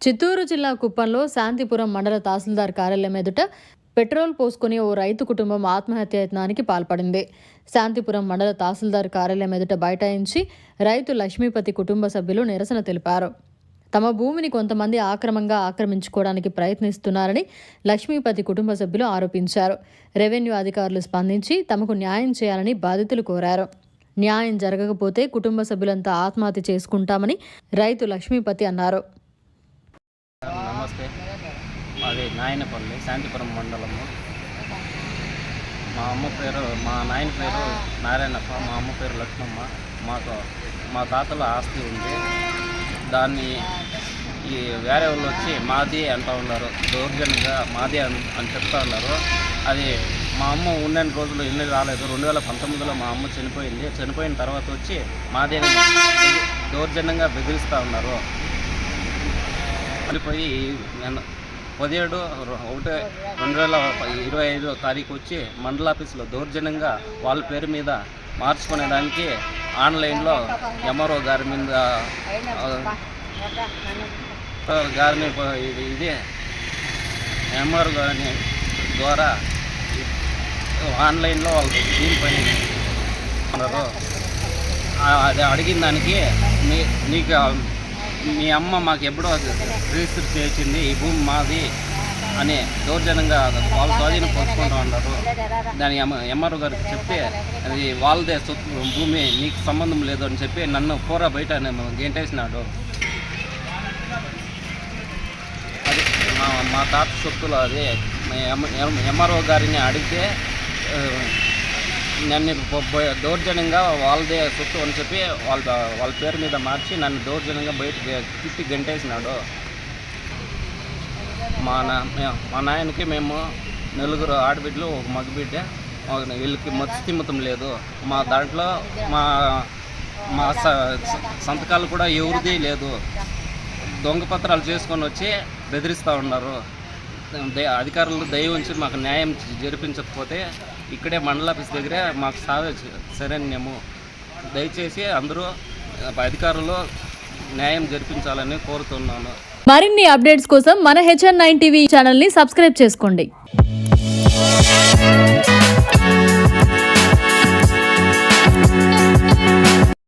చిత్తూరు జిల్లా కుప్పంలో శాంతిపురం మండల తహసీల్దార్ కార్యాలయం ఎదుట పెట్రోల్ పోసుకుని ఓ రైతు కుటుంబం ఆత్మహత్యయత్నానికి పాల్పడింది. శాంతిపురం మండల తహసీల్దార్ కార్యాలయం ఎదుట బైఠాయించి రైతు లక్ష్మీపతి కుటుంబ సభ్యులు నిరసన తెలిపారు. తమ భూమిని కొంతమంది ఆక్రమంగా ఆక్రమించుకోవడానికి ప్రయత్నిస్తున్నారని లక్ష్మీపతి కుటుంబ సభ్యులు ఆరోపించారు. రెవెన్యూ అధికారులు స్పందించి తమకు న్యాయం చేయాలని బాధితులు కోరారు. న్యాయం జరగకపోతే కుటుంబ సభ్యులంతా ఆత్మహత్య చేసుకుంటామని రైతు లక్ష్మీపతి అన్నారు. నమస్తే. మాది నాయనపల్లి శాంతిపురం మండలము. మా అమ్మ పేరు మా నాయన పేరు నారాయణప్ప మా అమ్మ పేరు లక్ష్మమ్మ. మాకు మా తాతల ఆస్తి ఉంది. దాన్ని ఈ వేరే వాళ్ళు వచ్చి మాది అంటూ ఉన్నారు. దౌర్జన్యంగా మాది అని అని చెప్తా ఉన్నారు. అది మా అమ్మ ఉన్న రోజులు ఇల్లు రాలేదు. రెండు వేల పంతొమ్మిదిలో మా అమ్మ చనిపోయింది. చనిపోయిన తర్వాత వచ్చి మాది దౌర్జన్యంగా బెదిరిస్తూ ఉన్నారు. వెళ్ళిపోయి నేను పదిహేడు ఒకటే ఒకటి రెండు వేల ఇరవై ఐదో తారీఖు వచ్చి మండల ఆఫీసులో దౌర్జన్యంగా వాళ్ళ పేరు మీద మార్చుకునేదానికి ఆన్లైన్లో ఎంఆర్ఓ గారి మీద గారిని ఇది ఎంఆర్ఓ గారిని ద్వారా ఆన్లైన్లో వాళ్ళు దీనిపై అది అడిగిన దానికి మీ నీకు మీ అమ్మ మాకు ఎప్పుడో రిజిస్టర్ చేసింది ఈ భూమి మాది అని దౌర్జన్యంగా వాళ్ళ స్వాధీనం పంచుకుంటూ ఉన్నారు. దాని ఎంఆర్ఓ గారికి చెప్తే అది వాళ్ళదే భూమి నీకు సంబంధం లేదు అని చెప్పి నన్ను కూర బయట గేంటేసినాడు. అది మా మా తాత సొత్తులు అది. ఎంఆర్ఓ గారిని అడిగితే నన్ను దౌర్జన్యంగా వాళ్ళదే సొత్తు అని చెప్పి వాళ్ళ వాళ్ళ పేరు మీద మార్చి నన్ను దౌర్జన్యంగా బయట తిప్పి గంటేసినాడు. మా నా మా నాయనకి మేము నలుగురు ఆడబిడ్డలు ఒక మగబిడ్డ వీళ్ళకి మత్స్యమతం లేదు. మా దాంట్లో మా మా స- సంతకాలు కూడా ఎవరిది లేదు. దొంగ పత్రాలు చేసుకొని వచ్చి బెదిరిస్తూ ఉన్నారు. అధికారులు దయ ఉంచి మాకు న్యాయం జరిపించకపోతే ఇక్కడే మండల ఆఫీస్ దగ్గరే మాకు సాగు శరణ్యము దయచేసి అందరూ అధికారులు న్యాయం జరిపించాలని కోరుతున్నాను. మరిన్ని అప్డేట్స్ కోసం మన హెచ్ఎన్ నైన్ టీవీ ఛానల్ని సబ్స్క్రైబ్ చేసుకోండి.